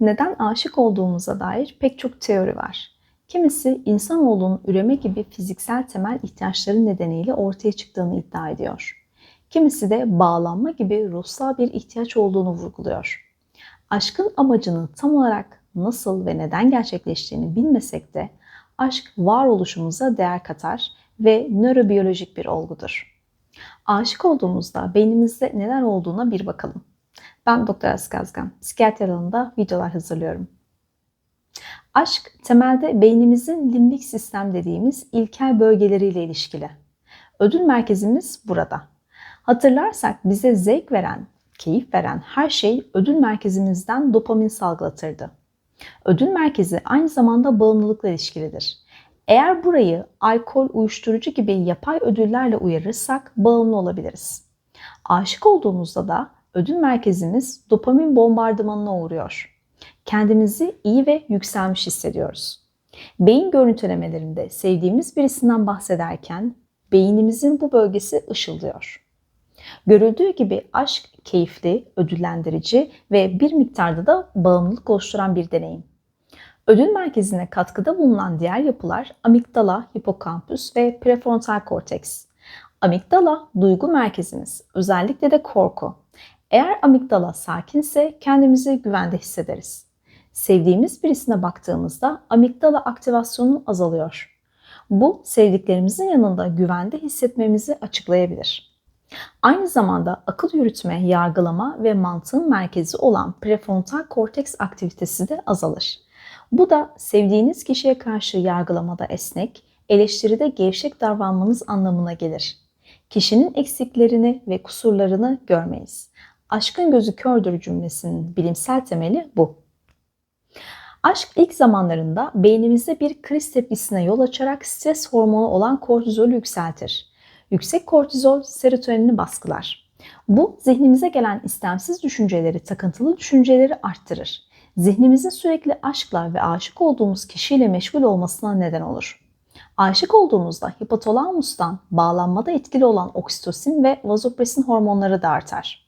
Neden aşık olduğumuza dair pek çok teori var. Kimisi insanoğlunun üreme gibi fiziksel temel ihtiyaçları nedeniyle ortaya çıktığını iddia ediyor. Kimisi de bağlanma gibi ruhsal bir ihtiyaç olduğunu vurguluyor. Aşkın amacını tam olarak nasıl ve neden gerçekleştiğini bilmesek de aşk varoluşumuza değer katar ve nörobiyolojik bir olgudur. Aşık olduğumuzda beynimizde neler olduğuna bir bakalım. Ben Doktor Askazgan. Psikiyatri alanında videolar hazırlıyorum. Aşk temelde beynimizin limbik sistem dediğimiz ilkel bölgeleriyle ilişkili. Ödül merkezimiz burada. Hatırlarsak bize zevk veren, keyif veren her şey ödül merkezimizden dopamin salgılatırdı. Ödül merkezi aynı zamanda bağımlılıkla ilişkilidir. Eğer burayı alkol, uyuşturucu gibi yapay ödüllerle uyarırsak bağımlı olabiliriz. Aşık olduğumuzda da ödül merkezimiz dopamin bombardımanına uğruyor. Kendimizi iyi ve yükselmiş hissediyoruz. Beyin görüntülemelerinde sevdiğimiz birisinden bahsederken beynimizin bu bölgesi ışıldıyor. Görüldüğü gibi aşk keyifli, ödüllendirici ve bir miktarda da bağımlılık oluşturan bir deneyim. Ödül merkezine katkıda bulunan diğer yapılar amigdala, hipokampüs ve prefrontal korteks. Amigdala duygu merkezimiz, özellikle de korku. Eğer amigdala sakinse kendimizi güvende hissederiz. Sevdiğimiz birisine baktığımızda amigdala aktivasyonu azalıyor. Bu sevdiklerimizin yanında güvende hissetmemizi açıklayabilir. Aynı zamanda akıl yürütme, yargılama ve mantığın merkezi olan prefrontal korteks aktivitesi de azalır. Bu da sevdiğiniz kişiye karşı yargılamada esnek, eleştiride gevşek davranmanız anlamına gelir. Kişinin eksiklerini ve kusurlarını görmeyiz. Aşkın gözü kördür cümlesinin bilimsel temeli bu. Aşk ilk zamanlarında beynimizde bir kriz tepkisine yol açarak stres hormonu olan kortizolü yükseltir. Yüksek kortizol serotonini baskılar. Bu zihnimize gelen istemsiz düşünceleri, takıntılı düşünceleri arttırır. Zihnimizin sürekli aşkla ve aşık olduğumuz kişiyle meşgul olmasına neden olur. Aşık olduğumuzda hipotalamustan bağlanmada etkili olan oksitosin ve vazopresin hormonları da artar.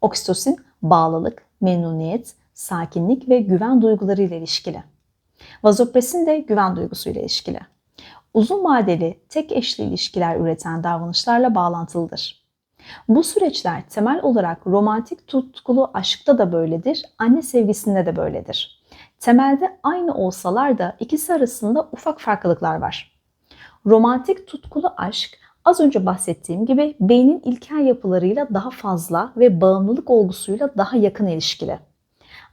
Oksitosin bağlılık, memnuniyet, sakinlik ve güven duyguları ile ilişkili. Vazopresin de güven duygusuyla ilişkili. Uzun vadeli tek eşli ilişkiler üreten davranışlarla bağlantılıdır. Bu süreçler temel olarak romantik tutkulu aşkta da böyledir, anne sevgisinde de böyledir. Temelde aynı olsalar da ikisi arasında ufak farklılıklar var. Romantik tutkulu aşk az önce bahsettiğim gibi beynin ilkel yapılarıyla daha fazla ve bağımlılık olgusuyla daha yakın ilişkili.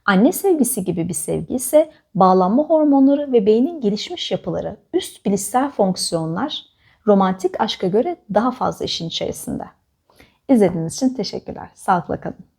Anne sevgisi gibi bir sevgi ise bağlanma hormonları ve beynin gelişmiş yapıları, üst bilişsel fonksiyonlar romantik aşka göre daha fazla işin içerisinde. İzlediğiniz için teşekkürler. Sağlıkla kalın.